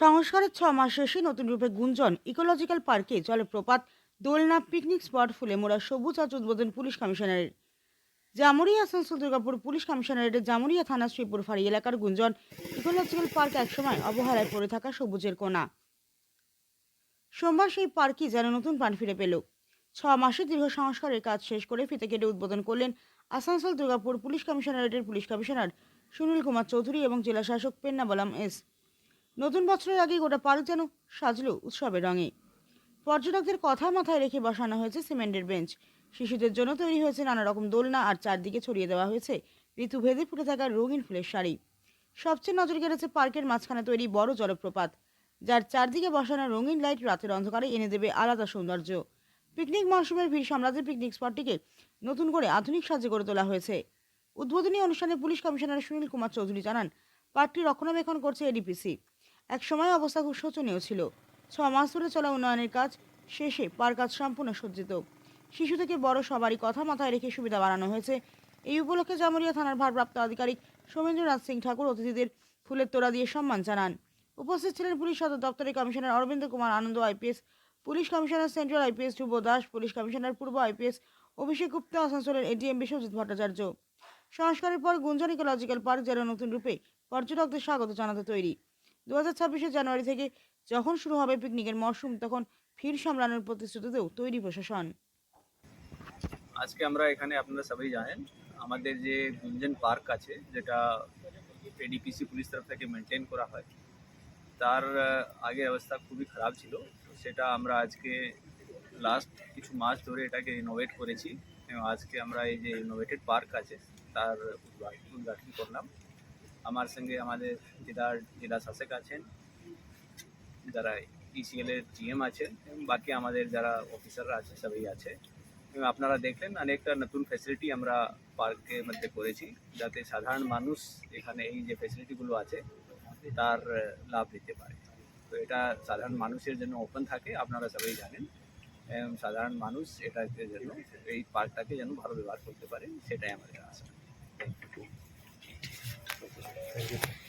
সংস্কারের ছ মাস শেষে নতুন রূপে গুঞ্জন। ইকোলজিক্যাল পার্কে জলপ্রপাত, দোলনা পিকনিক স্পট ফুলে মোড়া সবুজ আজ উদ্বোধন পুলিশ কমিশনারের। জামুরিয়া, আসানসোল, দুর্গাপুর পুলিশ কমিশনারেটের জামুরিয়া থানা শ্রীপুর ফাঁড়ি এলাকার গুঞ্জন। ইকোলজিক্যাল পার্ক একসময় অবহেলায় পড়ে থাকা সবুজের কোনা। সোমবার সেই পার্কই যেন নতুন প্রাণ ফিরে পেল। ছ মাসের দীর্ঘ সংস্কারের কাজ শেষ করে ফিতে কেটে উদ্বোধন করলেন আসানসোল, দুর্গাপুর পুলিশ কমিশনারেটের পুলিশ কমিশনার সুনীল কুমার চৌধুরী এবং জেলা শাসক পেন্না বলাম এস। নতুন বছরের আগে গোটা পার্ক যেন সাজলো উৎসবের রঙে। পর্যটকদের কথা মাথায় রেখে বসানো হয়েছে সিমেন্টের বেঞ্চ। শিশুদের জন্য তৈরি হয়েছে নানা রকম দোলনা আর চারদিকে ছড়িয়ে দেওয়া হয়েছে ঋতুভেদে ফুটে থাকা রঙিন ফুলের শাড়ি। সবচেয়ে নজর কেড়েছে পার্কের মাঝখানে তৈরি বড় জলপ্রপাত, যার চারদিকে বসানো রঙিন লাইট রাতের অন্ধকারে এনে দেবে আলাদা সৌন্দর্য। পিকনিক মরশুমের ভিড় সামলাতে পিকনিক স্পটটিকে নতুন করে আধুনিক সাজে গড়ে তোলা হয়েছে। উদ্বোধনী অনুষ্ঠানে পুলিশ কমিশনার সুনীল কুমার চৌধুরী জানান, পার্কটি রক্ষণাবেক্ষণ করছে এডিপিসি। এক সময় অবস্থা খুব শোচনীয় ছিল। ছ মাস ধরে চলা উন্নয়নের কাজ শেষে পার্ক কাজ সম্পূর্ণ সজ্জিত। শিশু থেকে বড় সবারই কথা মাথায় রেখে সুবিধা বাড়ানো হয়েছে। এই উপলক্ষে জামুরিয়া থানার ভারপ্রাপ্ত আধিকারিক সৌমেন্দ্রনাথ সিং ঠাকুর অতিথিদের ফুলের তোড়া দিয়ে সম্মান জানান। উপস্থিত ছিলেন পুলিশ সদর দপ্তরের commissioner Arvind Kumar Anand IPS, police commissioner central IPS Dhruba Das, police commissioner পূর্ব আইপিএস অভিষেক গুপ্তা, আসানসোলের এডিএম বিশ্বজিৎ ভট্টাচার্য। সংস্কারের পর গুঞ্জন ইকোলজিক্যাল পার্ক যেন নতুন রূপে পর্যটকদের স্বাগত জানাতে তৈরি। দু হাজার ছাব্বিশে জানুয়ারি থেকে যখন শুরু হবে পিকনিকের মরশুম, তখন ভিড় সামলানোর প্রতিশ্রুতিতেও তৈরি প্রশাসন। আজকে আমরা এখানে আপনারা সবাই জানেন, আমাদের যে গুঞ্জন পার্ক আছে, যেটা এডিপিসি পুলিশ তরফ থেকে মেনটেন করা হয়, তার আগের অবস্থা খুবই খারাপ ছিল। সেটা আমরা আজকে লাস্ট কিছু মাস ধরে এটাকে ইনোভেট করেছি। আজকে আমরা এই যে ইনোভেটেড পার্ক আছে, তার উদ্ঘাটন করলাম। আমার সঙ্গে আমাদের জেলার জেলা শাসক আছেন, যারা ইসিএল এর জিএম আছেন, এবং বাকি আমাদের যারা অফিসাররা আছে, সবাই আছে। আপনারা দেখলেন অনেকটা নতুন ফ্যাসিলিটি আমরা পার্কের মধ্যে করেছি, যাতে সাধারণ মানুষ এখানে এই যে ফ্যাসিলিটিগুলো আছে, তার লাভ নিতে পারে। তো এটা সাধারণ মানুষের জন্য ওপেন থাকে, আপনারা সবাই জানেন। এবং সাধারণ মানুষ এটাকে জন্য এই পার্কটাকে যেন ভালো ব্যবহার করতে পারে, সেটাই আমাদের আশা। Thank you Thank you.